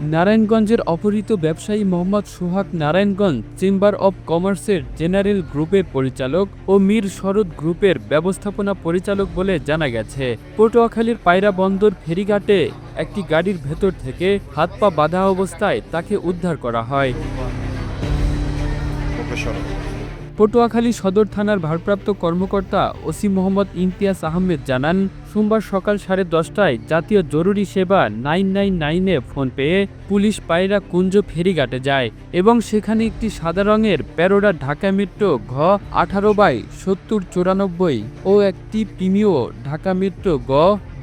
নারায়ণগঞ্জের অপহৃত ব্যবসায়ী মোহাম্মদ সোহাগ নারায়ণগঞ্জ চেম্বার অব কমার্সের জেনারেল গ্রুপের পরিচালক ও মীর শরৎ গ্রুপের ব্যবস্থাপনা পরিচালক বলে জানা গেছে। পটুয়াখালীর পায়রা বন্দর ফেরিঘাটে একটি গাড়ির ভেতর থেকে হাত পা বাঁধা অবস্থায় তাকে উদ্ধার করা হয়। পটুয়াখালী সদর থানার ভারপ্রাপ্ত কর্মকর্তা ওসি মোহাম্মদ ইমতিয়াজ আহমেদ জানান, সোমবার সকাল সাড়ে দশটায় জাতীয় জরুরি সেবা নাইন নাইন নাইনে ফোন পেয়ে পুলিশ পায়রা কুঞ্জ ফেরিঘাটে যায় এবং সেখানে একটি সাদা রঙের প্যারোডা ঢাকা মেট্রো ঘ আঠারো বাই সত্তর চুরানব্বই ও একটি প্রিমিও ঢাকা মেট্রো গ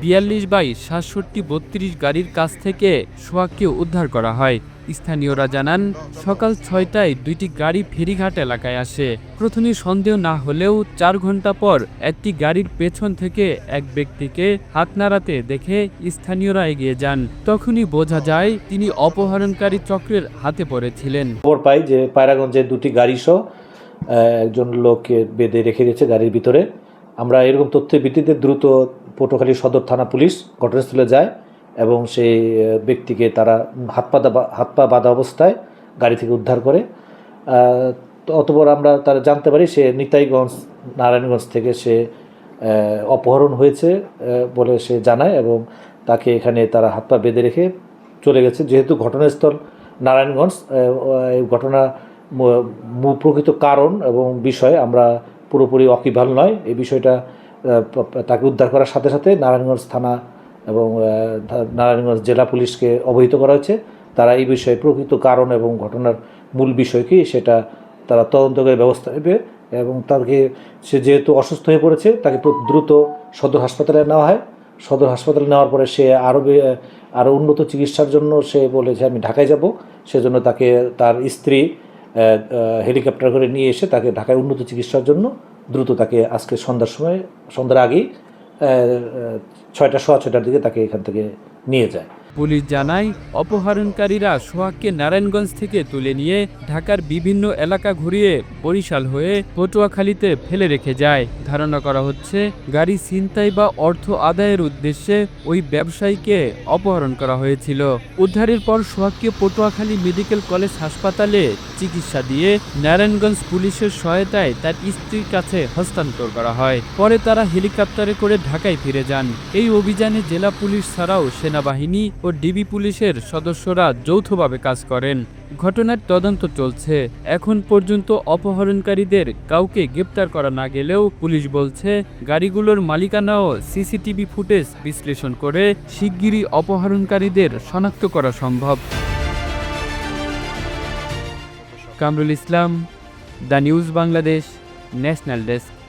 বিয়াল্লিশ বাই সাতষট্টি বত্রিশ গাড়ির কাছ থেকে সোহাগকে উদ্ধার করা হয়। স্থানীয়রা জানান, সকাল ছয়টায় দুইটি গাড়ি ফেরিঘাট এলাকায় আসে। প্রথমে সন্দেহ না হলেও চার ঘণ্টা পর একটি গাড়ির পেছন থেকে এক ব্যক্তিকে হাত নাড়াতে দেখে স্থানীয়রা এগিয়ে যান। তখনই বোঝা যায়, তিনি অপহরণকারী চক্রের হাতে পড়েছিলেন। খবর পাই যে পায়রাগঞ্জে দুটি গাড়ি সহ একজন লোককে বেঁধে রেখে দিয়েছে গাড়ির ভিতরে। আমরা এরকম তথ্যের ভিত্তিতে দ্রুত পটুয়াখালী সদর থানা পুলিশ ঘটনাস্থলে যায়। এবং সেই ব্যক্তিকে তারা হাত পা হাত পা বাঁধা অবস্থায় গাড়ি থেকে উদ্ধার করে। অতপর আমরা তারা জানতে পারি সে নিতাইগঞ্জ, নারায়ণগঞ্জ থেকে সে অপহরণ হয়েছে বলে সে জানায় এবং তাকে এখানে তারা হাত পা বেঁধে রেখে চলে গেছে। যেহেতু ঘটনাস্থল নারায়ণগঞ্জ এই ঘটনা প্রকৃত কারণ এবং বিষয়, আমরা পুরোপুরি অকিভাল নয়। এই বিষয়টা তাকে উদ্ধার করার সাথে সাথে নারায়ণগঞ্জ থানা এবং নারায়ণগঞ্জ জেলা পুলিশকে অবহিত করা হয়েছে। তারা এই বিষয়ে প্রকৃত কারণ এবং ঘটনার মূল বিষয় কি সেটা তারা তদন্ত করে ব্যবস্থা নেবে এবং তাকে, সে যেহেতু অসুস্থ হয়ে পড়েছে, তাকে দ্রুত সদর হাসপাতালে নেওয়া হয়। সদর হাসপাতালে নেওয়ার পরে সে আরও আরও উন্নত চিকিৎসার জন্য সে বলেছে, আমি ঢাকায় যাব। সেজন্য তাকে তার স্ত্রী হেলিকপ্টার করে নিয়ে এসে তাকে ঢাকায় উন্নত চিকিৎসার জন্য দ্রুত তাকে আজকে সন্ধ্যার সময়, সন্ধ্যার আগেই ছয়টা সোয়া ছয়টার দিকে তাকে এখান থেকে নিয়ে যায়। পুলিশ জানায়, অপহরণকারীরা সোহাগকে নারায়ণগঞ্জ থেকে তুলে নিয়ে ঢাকার বিভিন্ন এলাকা ঘুরিয়ে বরিশাল হয়ে পটুয়াখালীতে ফেলে রেখে যায়। ধারণা করা হচ্ছে, গাড়ি ছিনতাই বা অর্থ আদায়ের উদ্দেশ্যে ওই ব্যবসায়ীকে অপহরণ করা হয়েছিল। উদ্ধারের পর সোহাগকে পটুয়াখালী মেডিকেল কলেজ হাসপাতালে চিকিৎসা দিয়ে নারায়ণগঞ্জ পুলিশের সহায়তায় তার স্ত্রীর কাছে হস্তান্তর করা হয়। পরে তারা হেলিকপ্টারে করে ঢাকায় ফিরে যান। এই অভিযানে জেলা পুলিশ ছাড়াও সেনাবাহিনী ও ডিবি পুলিশের সদস্যরা যৌথভাবে কাজ করেন। ঘটনার তদন্ত চলছে। এখন পর্যন্ত অপহরণকারীদের কাউকে গ্রেপ্তার করা না গেলেও পুলিশ বলছে, গাড়িগুলোর মালিকানাও সিসিটিভি ফুটেজ বিশ্লেষণ করে শিগগিরই অপহরণকারীদের শনাক্ত করা সম্ভব। Kamrul Islam, the news Bangladesh, national desk.